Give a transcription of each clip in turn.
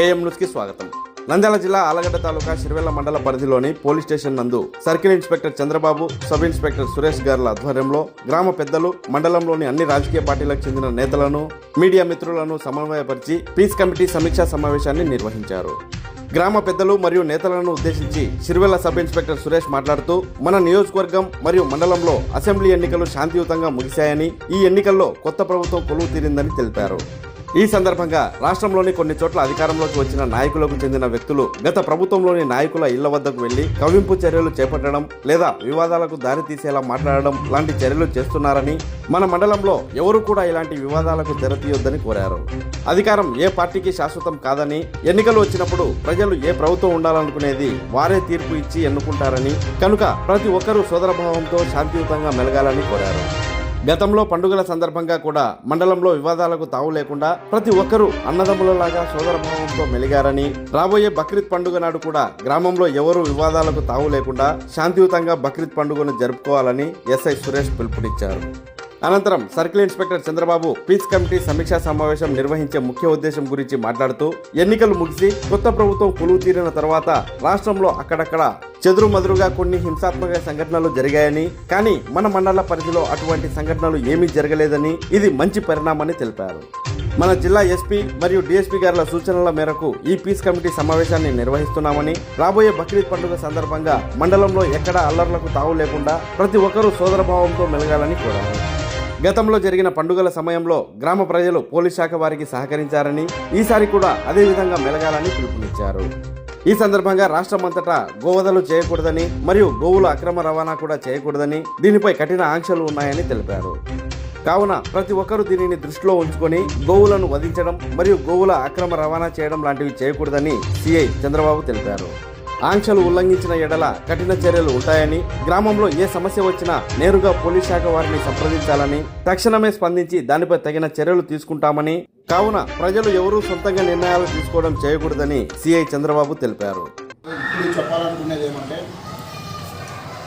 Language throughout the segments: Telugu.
ఏఎం న్యూస్కి స్వాగతం. నంద్యాల జిల్లా ఆలగడ్డ తాలూకా శిర్వెల్ల మండల పరిధిలోని పోలీస్ స్టేషన్ నందు circle inspector Chandrababu sub inspector Suresh గార్ల ఆధ్వర్యంలో గ్రామ పెద్దలు మండలంలోని అన్ని రాజకీయ పార్టీలకు చెందిన నేతలను మీడియా మిత్రులను సమన్వయపరిచి పీస్ కమిటీ సమీక్షా సమావేశాన్ని నిర్వహించారు. గ్రామ పెద్దలు మరియు నేతలను ఉద్దేశించి సిరివెల్ల సబ్ ఇన్స్పెక్టర్ సురేష్ మాట్లాడుతూ మన నియోజకవర్గం మరియు మండలంలో అసెంబ్లీ ఎన్నికలు శాంతియుతంగా ముగిశాయని ఈ ఎన్నికల్లో కొత్త ప్రభుత్వం కొలువు తీరిందని తెలిపారు. ఈ సందర్భంగా రాష్ట్రంలోని కొన్ని చోట్ల అధికారంలోకి వచ్చిన నాయకులకు చెందిన వ్యక్తులు గత ప్రభుత్వంలోని నాయకుల ఇళ్ళ వద్దకు వెళ్ళి కవింపు చర్యలు చేపట్టడం లేదా వివాదాలకు దారి తీసేలా మాట్లాడడం లాంటి చర్యలు చేస్తున్నారని మన మండలంలో ఎవరు కూడా ఇలాంటి వివాదాలకు తెరతీయొద్దని కోరారు. అధికారం ఏ పార్టీకి శాశ్వతం కాదని ఎన్నికలు వచ్చినప్పుడు ప్రజలు ఏ ప్రభుత్వం ఉండాలనుకునేది వారే తీర్పు ఇచ్చి ఎన్నుకుంటారని కనుక ప్రతి ఒక్కరూ సోదరభావంతో శాంతియుతంగా మెలగాలని కోరారు. గతంలో పండుగల సందర్భంగా కూడా మండలంలో వివాదాలకు తావు లేకుండా ప్రతి ఒక్కరూ అన్నదమ్ములలాగా సోదరభావంతో మెలిగారని రాబోయే బక్రీద్ పండుగ నాడు కూడా గ్రామంలో ఎవరూ వివాదాలకు తావు లేకుండా శాంతియుతంగా బక్రీద్ పండుగను జరుపుకోవాలని ఎస్ఐ సురేష్ పిలుపునిచ్చారు. అనంతరం circle inspector Chandrababu peace committee సమీక్షా సమావేశం నిర్వహించే ముఖ్య ఉద్దేశం గురించి మాట్లాడుతూ ఎన్నికలు ముగిసి కొత్త ప్రభుత్వం కొలువు తీరిన తర్వాత రాష్ట్రంలో అక్కడక్కడ చెదురుమదురుగా కొన్ని హింసాత్మక సంఘటనలు జరిగాయని కానీ మన మండల పరిధిలో అటువంటి సంఘటనలు ఏమీ జరగలేదని ఇది మంచి పరిణామని తెలిపారు. మన జిల్లా ఎస్పీ మరియు డిఎస్పీ గారుల సూచనల మేరకు ఈ పీస్ కమిటీ సమావేశాన్ని నిర్వహిస్తున్నామని రాబోయే బక్రీద్ పండుగ సందర్భంగా మండలంలో ఎక్కడా అల్లర్లకు తావు లేకుండా ప్రతి ఒక్కరూ సోదరభావంతో మెలగాలని కోరారు. గతంలో జరిగిన పండుగల సమయంలో గ్రామ ప్రజలు పోలీస్ శాఖ వారికి సహకరించారని ఈసారి కూడా అదే విధంగా మెలగాలని పిలుపునిచ్చారు. ఈ సందర్భంగా రాష్ట్రమంతటా గోవధలు చేయకూడదని మరియు గోవుల అక్రమ రవాణా కూడా చేయకూడదని దీనిపై కఠిన ఆంక్షలు ఉన్నాయని తెలిపారు. కావున ప్రతి ఒక్కరూ దీనిని దృష్టిలో ఉంచుకొని గోవులను వధించడం మరియు గోవుల అక్రమ రవాణా చేయడం లాంటివి చేయకూడదని సిఐ చంద్రబాబు తెలిపారు. ఆంక్షలు ఉల్లంఘించిన ఎడల కఠిన చర్యలు ఉంటాయని గ్రామంలో ఏ సమస్య వచ్చినా నేరుగా పోలీస్ శాఖ వారిని సంప్రదించాలని తక్షణమే స్పందించి దానిపై తగిన చర్యలు తీసుకుంటామని కావున ప్రజలు ఎవరూ సొంతంగా నిర్ణయాలు తీసుకోవడం చేయకూడదని సిఐ చంద్రబాబు తెలిపారు. చెప్పాలనుకునేది ఏమంటే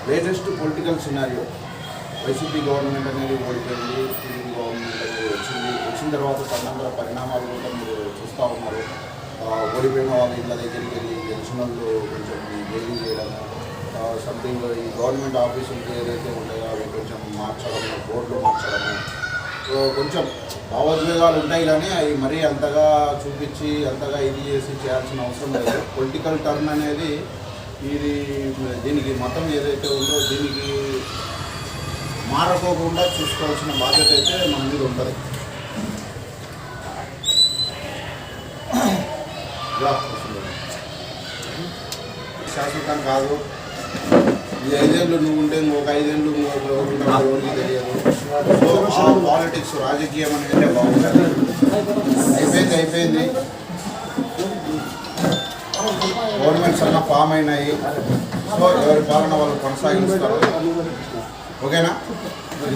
latest political scenario YCP government అనేది ఓడిపోయింది టీడీపీ గవర్నమెంట్ అనేది వచ్చింది వచ్చిన తర్వాత తదనంతర పరిణామాలు కూడా మీరు చూస్తూ ఉన్నారు. ఓడిపోయిన వాళ్ళ ఇళ్ళ దగ్గరికి వెళ్ళి గెలిచిన వాళ్ళు కొంచెం జైలు చేయడము సంథింగ్ ఈ గవర్నమెంట్ ఆఫీసులు ఏదైతే ఉంటాయో అవి కొంచెం మార్చడము బోర్డులు మార్చడము. సో కొంచెం భావోద్వేగాలు ఉంటాయి కానీ అవి మరీ అంతగా చూపించి అంతగా ఇది చేసి చేయాల్సిన అవసరం లేదు. పొలిటికల్ టర్న్ అనేది ఇది దీనికి మతం ఏదైతే ఉందో దీనికి మారకోకుండా చూసుకోవాల్సిన బాధ్యత అయితే మన మీద ఉంటుంది. వస్తుంది. శాశ్వతం కాదు. ఈ ఐదేళ్ళు నువ్వు ఉంటే ఇంకొక ఐదేళ్ళు ఎవరికి తెలియదు. పాలిటిక్స్ రాజకీయం అనేది బాగుంటుంది. అయిపోయింది అయిపోయింది. గవర్నమెంట్స్ అన్న ఫామ్ అయినాయి. సో ఎవరి పాలన వాళ్ళు కొనసాగిస్తారు. ఓకేనా?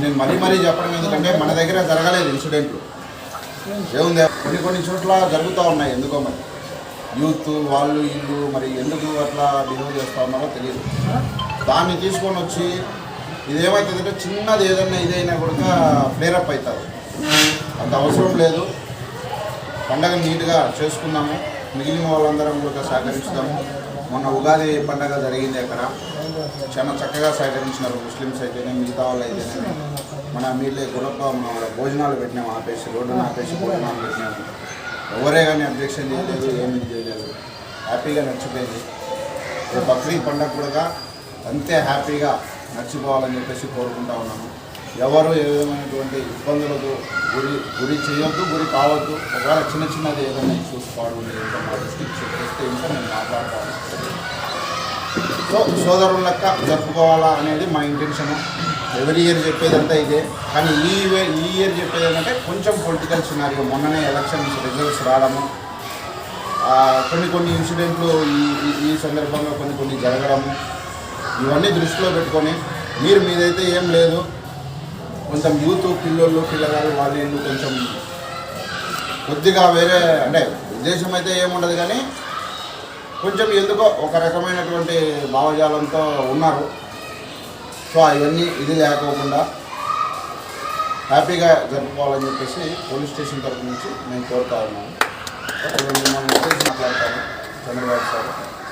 నేను మరీ మరీ చెప్పడం ఎందుకంటే మన దగ్గర జరగలేదు ఇన్సిడెంట్లు ఏముంది? కొన్ని కొన్ని చోట్ల జరుగుతూ ఉన్నాయి. ఎందుకో మరి? యూత్ వాళ్ళు ఇల్లు మరి ఎందుకు అట్లా బిహేవ్ చేస్తూ ఉన్నారో తెలియదు దాన్ని తీసుకొని వచ్చి ఇది ఏమవుతుందంటే చిన్నది ఏదైనా ఇదైనా కూడా ఫ్లేరప్ అవుతుంది అంత అవసరం లేదు. పండగ నీట్గా చేసుకున్నాము మిగిలిన వాళ్ళందరం కూడా సహకరిస్తాము. మొన్న ఉగాది పండగ జరిగింది అక్కడ. చాలా చక్కగా సహకరించినారు ముస్లిమ్స్ అయితేనే మిగతా వాళ్ళు అయితేనే. మన మీళ్ళే గొడవ భోజనాలు పెట్టినాము ఆపేసి రోడ్డును ఆపేసి భోజనాలు పెట్టినాము ఎవరే కానీ అబ్జెక్షన్ చేయలేదు ఏమీ చేయలేదు. హ్యాపీగా నడిచిపోయింది. ఇప్పుడు బక్రీద్ పండగ కూడా అంతే హ్యాపీగా నడిచిపోవాలని చెప్పేసి కోరుకుంటా ఉన్నాను ఎవరు ఏ విధమైనటువంటి ఇబ్బందులకు గురి గురి చేయొద్దు గురి కావద్దు. ఒకవేళ చిన్న చిన్నది ఏదైనా ఇష్యూస్ పాడుంది ఇంకా మా డిస్ట్రిక్ట్ చెప్పేస్తే ఇంకా నేను మాట్లాడతాను. సో సోదరుల లెక్క జరుపుకోవాలా అనేది మా ఇంటెన్షను ఎవరి ఇయర్ చెప్పేదంతా ఇదే. కానీ ఈ ఈ ఇయర్ చెప్పేది ఏంటంటే కొంచెం పొలిటికల్ సినారియో మొన్ననే ఎలక్షన్స్ రిజల్ట్స్ రావడము కొన్ని కొన్ని ఇన్సిడెంట్లు ఈ ఈ- సందర్భంగా కొన్ని కొన్ని జరగడము ఇవన్నీ దృష్టిలో పెట్టుకొని మీరు మీదైతే ఏం లేదు. కొంచెం యూత్ పిల్లోళ్ళు పిల్లగాళ్ళు వాళ్ళు కొంచెం కొద్దిగా వేరే అంటే ఉద్దేశం అయితే ఏముండదు కానీ కొంచెం ఎందుకో ఒక రకమైనటువంటి భావజాలంతో ఉన్నారు. సో అవన్నీ ఇది లేకోకుండా హ్యాపీగా జరుపుకోవాలని చెప్పేసి పోలీస్ స్టేషన్ తరఫు నుంచి మేము కోరుతా ఉన్నాము మిమ్మల్ని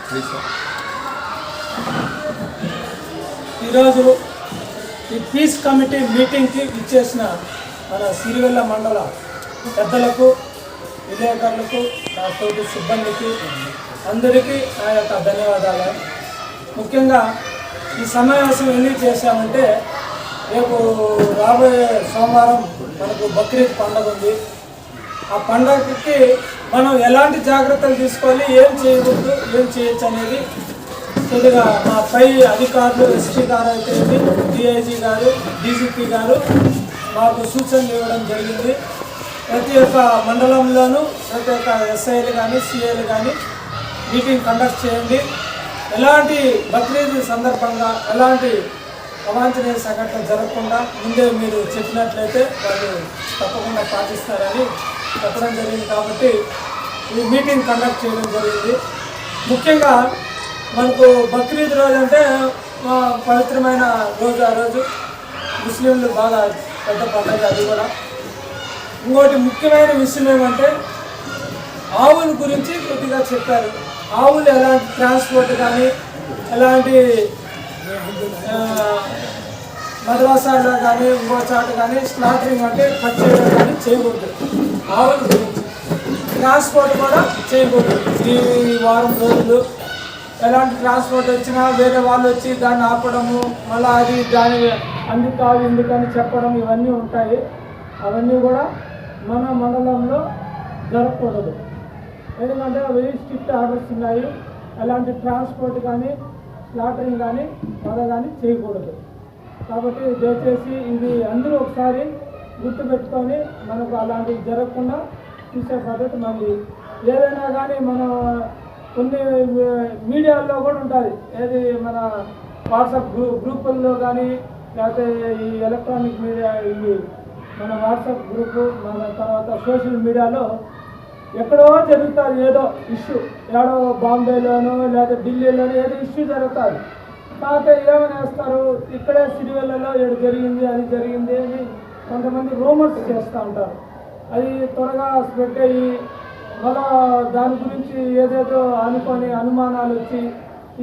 ప్లీజ్ సార్. ఈరోజు ఈ పీస్ కమిటీ మీటింగ్కి ఇచ్చేసిన మన సిరివెల్ల మండల పెద్దలకు విలేకరులకు నా తోటి సిబ్బందికి అందరికీ నా యొక్క ధన్యవాదాలు. ముఖ్యంగా ఈ సమావేశం ఎందుకు చేశామంటే రేపు రాబోయే సోమవారం మనకు బక్రీద్ పండుగ ఉంది. ఆ పండగకి మనం ఎలాంటి జాగ్రత్తలు తీసుకోవాలి ఏం చేయకూడదు ఏం చేయొచ్చు అనేది కొద్దిగా మా పై అధికారులు ఎస్పీ గారు అయితే డిఐజీ గారు డీజీపీ గారు మాకు సూచనలు ఇవ్వడం జరిగింది. ప్రతి ఒక్క మండలంలోనూ ప్రతి ఒక్క ఎస్ఐలు కానీ సిఐలు కానీ మీటింగ్ కండక్ట్ చేయండి. ఎలాంటి బక్రీద్ సందర్భంగా ఎలాంటి అవాంఛనీయ సంఘటన జరగకుండా ముందే మీరు చెప్పినట్లయితే వాళ్ళు తప్పకుండా పాటిస్తారని చెప్పడం జరిగింది కాబట్టి ఈ మీటింగ్ కండక్ట్ చేయడం జరిగింది. ముఖ్యంగా మనకు బక్రీద్ రోజు అంటే పవిత్రమైన రోజు ఆ రోజు ముస్లింలు బాగా పెద్ద పండుగ అది కూడా. ఇంకోటి ముఖ్యమైన విషయం ఏమంటే ఆవుల గురించి కొద్దిగా చెప్పారు. ఆవులు ఎలాంటి ట్రాన్స్పోర్ట్ కానీ ఎలాంటి మద్రాసాలో కానీ ఇంకో చాట కానీ స్లాటరింగ్ అంటే కట్ చేయడం కానీ చేయకూడదు. ఆవుల గురించి ట్రాన్స్పోర్ట్ కూడా చేయకూడదు. ఈ వారం రోజులు ఎలాంటి ట్రాన్స్పోర్ట్ వచ్చినా వేరే వాళ్ళు వచ్చి దాన్ని ఆపడము మళ్ళీ అది దాని అందుకు కాదు ఎందుకని చెప్పడం ఇవన్నీ ఉంటాయి. అవన్నీ కూడా మన మండలంలో జరగకూడదు. ఎందుకంటే వెరీ స్ట్రిక్ట్ ఆర్డర్స్ ఉన్నాయి. అలాంటి ట్రాన్స్పోర్ట్ కానీ స్లాటరింగ్ కానీ మళ్ళీ కానీ చేయకూడదు. కాబట్టి దయచేసి ఇది అందరూ ఒకసారి గుర్తుపెట్టుకొని మనకు అలాంటివి జరగకుండా చూసే పద్ధతి మళ్ళీ ఏదైనా కానీ మన కొన్ని మీడియాల్లో కూడా ఉంటుంది ఏది మన వాట్సాప్ గ్రూ గ్రూపుల్లో కానీ లేకపోతే ఈ ఎలక్ట్రానిక్ మీడియా ఇవి మన వాట్సాప్ గ్రూపు మన తర్వాత సోషల్ మీడియాలో ఎక్కడో జరుగుతుంది ఏదో ఇష్యూ ఏడో బాంబేలోనో లేదా ఢిల్లీలోనో ఏదో ఇష్యూ జరుగుతుంది. కాకపోతే ఏమనేస్తారు? ఇక్కడే సిరివెల్లలో ఏడు జరిగింది అది జరిగింది అని కొంతమంది రూమర్స్ చేస్తూ ఉంటారు. అది త్వరగా స్ప్రెడ్ అయ్యి మళ్ళా దాని గురించి ఏదేదో అనుకొని అనుమానాలు వచ్చి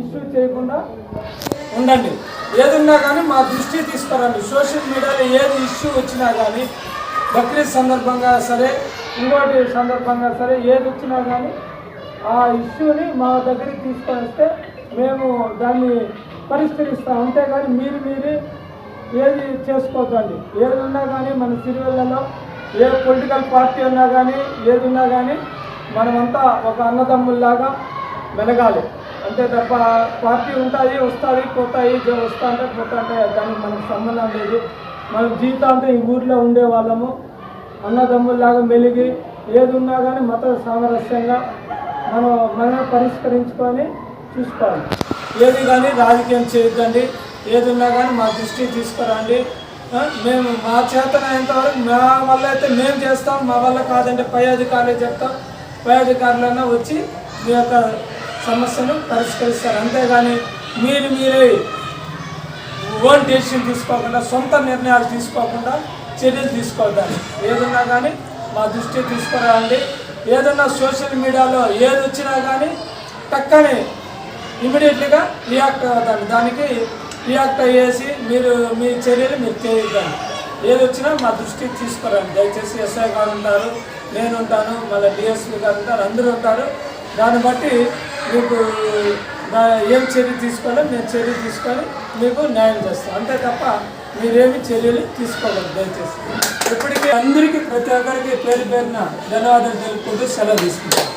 ఇష్యూ చేయకుండా ఉండండి. ఏదున్నా కానీ మా దృష్టి తీసుకురండి. సోషల్ మీడియాలో ఏది ఇష్యూ వచ్చినా కానీ బక్రీద్ సందర్భంగా సరే ఇంకోటి సందర్భంగా సరే ఏది వచ్చినా కానీ ఆ ఇష్యూని మా దగ్గరికి తీసుకొని వస్తే మేము దాన్ని పరిష్కరిస్తాం. అంతేగాని మీరు మీరు ఏది చేసుకోవద్దండి ఏది ఉన్నా కానీ మన సిరివెల్లలో ఏ పొలిటికల్ పార్టీ ఉన్నా కానీ ఏది ఉన్నా కానీ మనమంతా ఒక అన్నదమ్ముల్లాగా మెలగాలి. అంతే తప్ప పార్టీ ఉంటుంది వస్తుంది పోతాయి వస్తా అంటే పోతా అంటే దానికి మనకు సంబంధం లేదు. మనం జీవితాంతం ఈ ఊర్లో ఉండే వాళ్ళము. అన్నదమ్ముల్లాగా మెలిగి ఏది ఉన్నా కానీ మత సామరస్యంగా మనం మనం పరిష్కరించుకొని చూసుకోవాలి. ఏది కానీ రాజకీయం చేయొద్దండి. ఏది ఉన్నా కానీ మా దృష్టికి తీసుకురండి. మేము మా చేతనైనంత వరకు మా వల్ల అయితే మేము చేస్తాం మా వల్ల కాదంటే పై అధికారులే చెప్తాం. పై అధికారులన్నా వచ్చి మీ యొక్క సమస్యను పరిష్కరిస్తారు. అంతేగాని మీరు మీరే ఓన్ డెసిషన్ తీసుకోకుండా సొంత నిర్ణయాలు తీసుకోకుండా చర్యలు తీసుకోవాలి. ఏదన్నా కానీ మా దృష్టికి తీసుకురండి ఏదన్నా సోషల్ మీడియాలో ఏది వచ్చినా కానీ టక్కని ఇమీడియట్లీగా రియాక్ట్ అవుతాను దానికి రియాక్ట్ అయ్యేసి మీరు మీ చర్యలు మీరు చేయొద్దండి ఏది వచ్చినా మా దృష్టికి తీసుకురండి దయచేసి ఎస్ఐ గారు ఉంటారు నేను ఉంటాను మళ్ళీ డిఎస్పీ గారు ఉంటారు అందరూ ఉంటారు. దాన్ని బట్టి మీకు ఏం చర్య తీసుకోవాలో మేము చర్య తీసుకొని మీకు న్యాయం చేస్తాం. అంతే తప్ప మీరేమి చర్యలు తీసుకోవాలి దయచేసి. ఇప్పటికీ అందరికీ ప్రతి ఒక్కరికి పేరు పేరున ధన్యవాదాలు తెలుపుకుంటూ సెలవు తీసుకుంటాం.